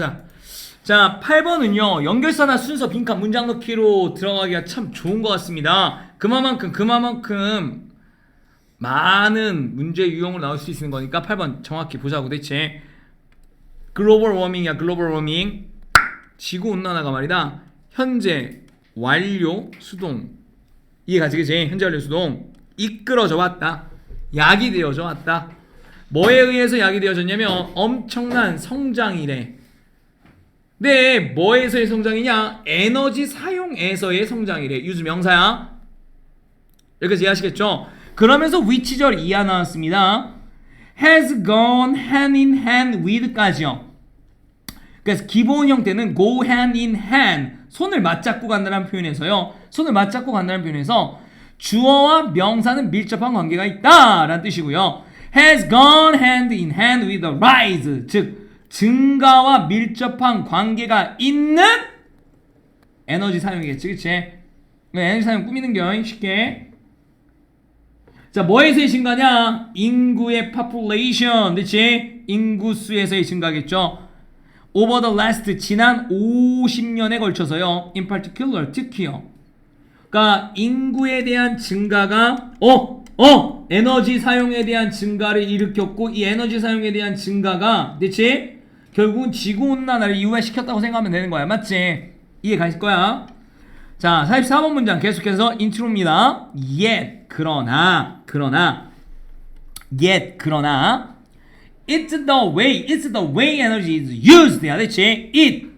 자, 자 8번은요 연결사나 순서 빈칸 문장 넣기로 들어가기가 참 좋은 것 같습니다. 그만큼 그만큼 많은 문제 유형으로 나올 수 있는 거니까 8번 정확히 보자고 대체. 글로벌 워밍이야 글로벌 워밍 지구 온난화가 말이다. 현재 완료 수동. 이해 가지 그지? 현재 완료 수동. 이끌어져 왔다. 약이 되어져 왔다. 뭐에 의해서 약이 되어졌냐면 엄청난 성장이래 네, 뭐에서의 성장이냐? 에너지 사용에서의 성장이래. 유즈 명사야. 여기까지 이해하시겠죠? 그러면서 위치절 이하 나왔습니다. has gone hand in hand with까지요. 그래서 기본 형태는 go hand in hand 손을 맞잡고 간다는 표현에서요. 손을 맞잡고 간다는 표현에서 주어와 명사는 밀접한 관계가 있다라는 뜻이고요. has gone hand in hand with the rise 즉 증가와 밀접한 관계가 있는 에너지 사용이겠지, 그치? 에너지 사용 꾸미는 겨 쉽게. 자, 뭐에서의 증가냐? 인구의 population, 그치? 인구수에서의 증가겠죠. Over the last 지난 50년에 걸쳐서요. In particular, 특히요. 그러니까 인구에 대한 증가가 어, 어, 에너지 사용에 대한 증가를 일으켰고 이 에너지 사용에 대한 증가가 그치? 결국은 지구 온난화를 이유화시켰다고 생각하면 되는 거야. 맞지? 이해 가실 거야. 자, 44번 문장 계속해서 인트로입니다. yet 그러나 그러나 yet 그러나 it's the way it's the way energy is used 야 그렇지? it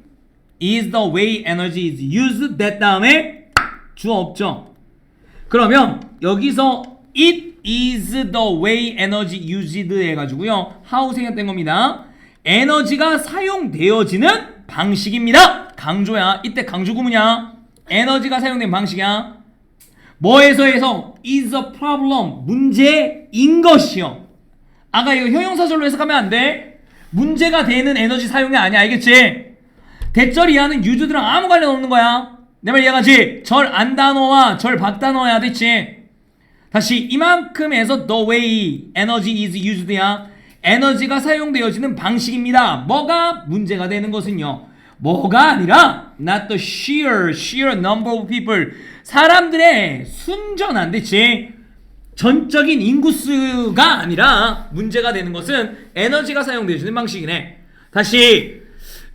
is the way energy is used that 다음에 주어 없죠. 그러면 여기서 it is the way energy used 해가지고요. how 생략된 겁니다. 에너지가 사용되어지는 방식입니다. 강조야. 이때 강조 구문이야. 에너지가 사용된 방식이야. 뭐에서 해서 is a problem 문제인 것이요. 아까 이거 형용사절로 해석하면 안 돼. 문제가 되는 에너지 사용이 아니야. 알겠지? 대절 이하는 유주들랑 아무 관련 없는 거야. 내 말 이해가지? 절 안 단어와 절 박 단어야. 됐지? 다시 이만큼에서 the way energy is used야. 에너지가 사용되어지는 방식입니다. 뭐가 문제가 되는 것은요. 뭐가 아니라 not the sheer sheer number of people 사람들의 순전한 대치 전적인 인구수가 아니라 문제가 되는 것은 에너지가 사용되어지는 방식이네. 다시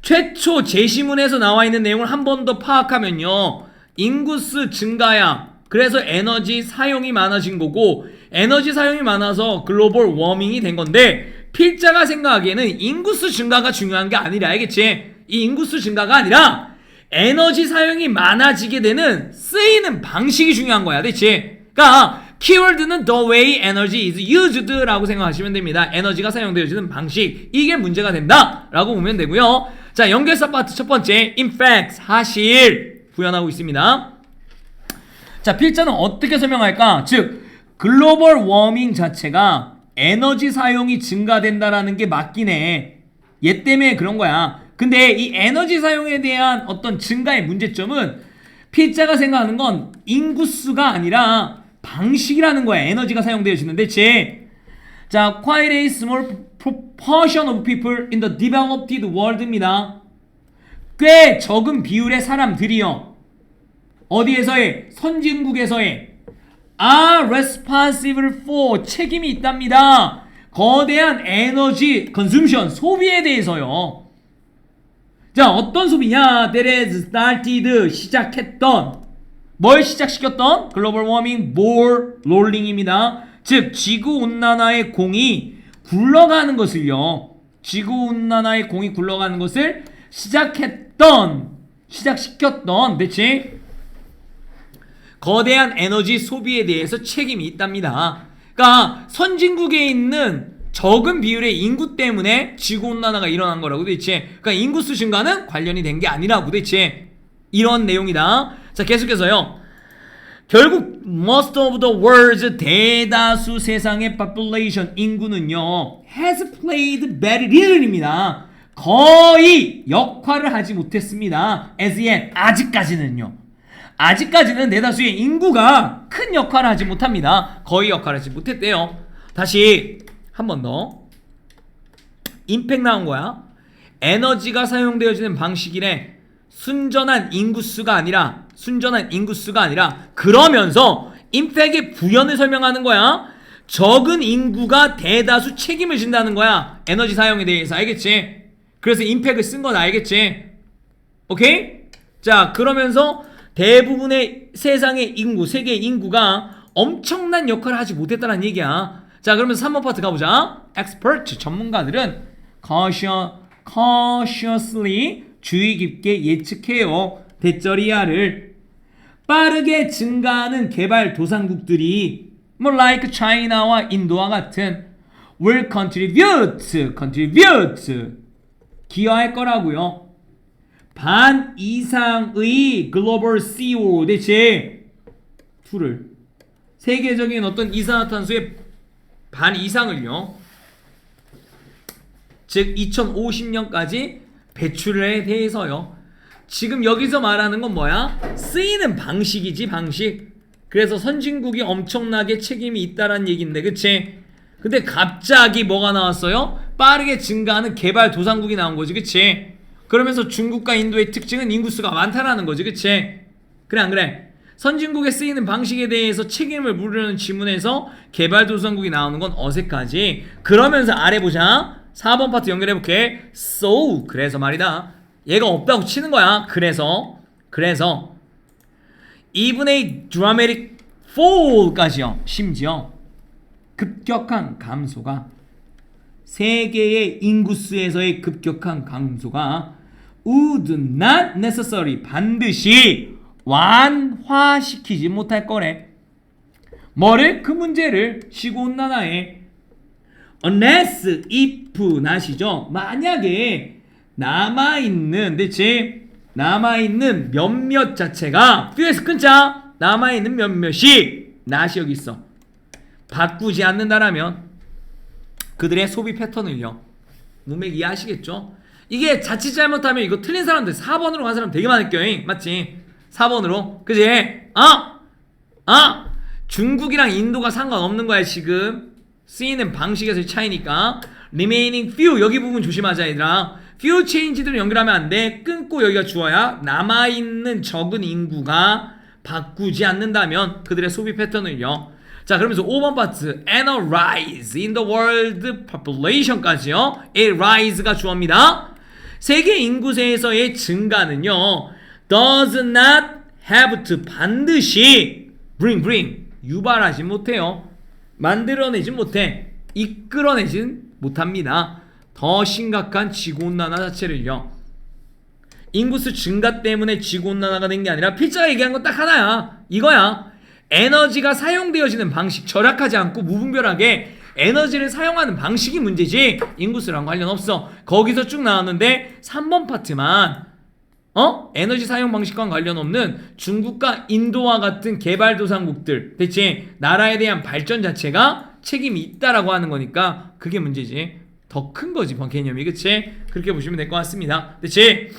최초 제시문에서 나와 있는 내용을 한 번 더 파악하면요. 인구수 증가야. 그래서 에너지 사용이 많아진 거고 에너지 사용이 많아서 글로벌 워밍이 된 건데 필자가 생각하기에는 인구수 증가가 중요한 게 아니라 알겠지? 이 인구수 증가가 아니라 에너지 사용이 많아지게 되는 쓰이는 방식이 중요한 거야. 그렇지? 그러니까 키워드는 the way energy is used라고 생각하시면 됩니다. 에너지가 사용되어지는 방식 이게 문제가 된다라고 보면 되고요. 자 연결사 파트 첫 번째 in fact 사실 구현하고 있습니다. 자 필자는 어떻게 설명할까? 즉 글로벌 워밍 자체가 에너지 사용이 증가된다라는 게 맞긴 해. 얘 때문에 그런 거야. 근데 이 에너지 사용에 대한 어떤 증가의 문제점은 필자가 생각하는 건 인구수가 아니라 방식이라는 거야. 에너지가 사용되어지는데 제 자, quite a small proportion of people in the developed world입니다. 꽤 적은 비율의 사람들이요. 어디에서의 선진국에서의 are responsible for 책임이 있답니다. 거대한 에너지 consumption 소비에 대해서요. 자, 어떤 소비냐? That has started 시작했던 뭘 시작시켰던? 글로벌 워밍 볼 롤링입니다. 즉 지구 온난화의 공이 굴러가는 것을요. 지구 온난화의 공이 굴러가는 것을 시작했던 시작시켰던 대체 거대한 에너지 소비에 대해서 책임이 있답니다. 그러니까 선진국에 있는 적은 비율의 인구 때문에 지구 온난화가 일어난 거라고 대체. 그러니까 인구수 증가는 관련이 된 게 아니라고 대체. 이런 내용이다. 자, 계속해서요. 결국 most of the world's 대다수 세상의 population 인구는요 has played very little입니다. 거의 역할을 하지 못했습니다. as yet 아직까지는요. 아직까지는 대다수의 인구가 큰 역할을 하지 못합니다. 거의 역할을 하지 못했대요. 다시 한 번 더. 임팩 나온 거야. 에너지가 사용되어지는 방식이래. 순전한 인구수가 아니라 순전한 인구수가 아니라 그러면서 임팩의 부연을 설명하는 거야. 적은 인구가 대다수 책임을 진다는 거야. 에너지 사용에 대해서 알겠지? 그래서 임팩을 쓴 건 알겠지? 오케이? 자, 그러면서 대부분의 세상의 인구, 세계의 인구가 엄청난 역할을 하지 못했다는 얘기야. 자, 그러면 3번 파트 가보자. expert, 전문가들은 cautious, cautiously, 주의 깊게 예측해요. 대쩌리야를 빠르게 증가하는 개발 도상국들이 뭐 like China와 인도와 같은 will contribute, contribute 기여할 거라고요. 반 이상의 글로벌 CO 대체 투를 세계적인 어떤 이산화탄소의 반 이상을요. 즉 2050년까지 배출에 대해서요. 지금 여기서 말하는 건 뭐야? 쓰이는 방식이지 방식. 그래서 선진국이 엄청나게 책임이 있다란 얘긴데, 그치? 근데 갑자기 뭐가 나왔어요? 빠르게 증가하는 개발 도상국이 나온 거지, 그치? 그러면서 중국과 인도의 특징은 인구수가 많다라는 거지, 그치? 그래 안 그래? 선진국에 쓰이는 방식에 대해서 책임을 물으려는 지문에서 개발 도상국이 나오는 건 어색하지. 그러면서 아래 보자. 4번 파트 연결해 볼게. So 그래서 말이다. 얘가 없다고 치는 거야. 그래서 그래서 even a dramatic fall까지요. 심지어 급격한 감소가 세계의 인구수에서의 급격한 감소가 would not necessary 반드시 완화시키지 못할 거래. 뭐를 그 문제를 시고온난화에 unless if not이죠. 만약에 남아 있는 대체 남아 있는 몇몇 자체가 few에서 끊자 남아 있는 몇몇이 not이 여기 있어. 바꾸지 않는다라면 그들의 소비 패턴을요. 문맥 이해하시겠죠? 이게 자칫 잘못하면 이거 틀린 사람들 4번으로 간 사람 되게 많을 거예요. 맞지? 4번으로. 그지? 어? 어? 중국이랑 인도가 상관없는 거야, 지금. 쓰이는 방식에서의 차이니까. remaining few 여기 부분 조심하자 얘들아. few change들을 연결하면 안 돼. 끊고 여기가 주어야. 남아있는 적은 인구가 바꾸지 않는다면 그들의 소비 패턴을요. 자 그러면서 5번 파트 and a rise in the world population까지요. a rise가 주어입니다. 세계 인구세에서의 증가는요. does not have to 반드시 bring bring 유발하지 못해요. 만들어내지 못해. 이끌어내진 못합니다. 더 심각한 지구온난화 자체를요. 인구수 증가 때문에 지구온난화가 된 게 아니라 필자가 얘기한 건 딱 하나야. 이거야. 에너지가 사용되어지는 방식 절약하지 않고 무분별하게 에너지를 사용하는 방식이 문제지 인구수랑 관련 없어. 거기서 쭉 나왔는데 3번 파트만 어? 에너지 사용 방식과 관련 없는 중국과 인도와 같은 개발도상국들 대체 나라에 대한 발전 자체가 책임이 있다라고 하는 거니까 그게 문제지. 더 큰 거지 번 개념이 그치? 그렇게 보시면 될 것 같습니다. 그치?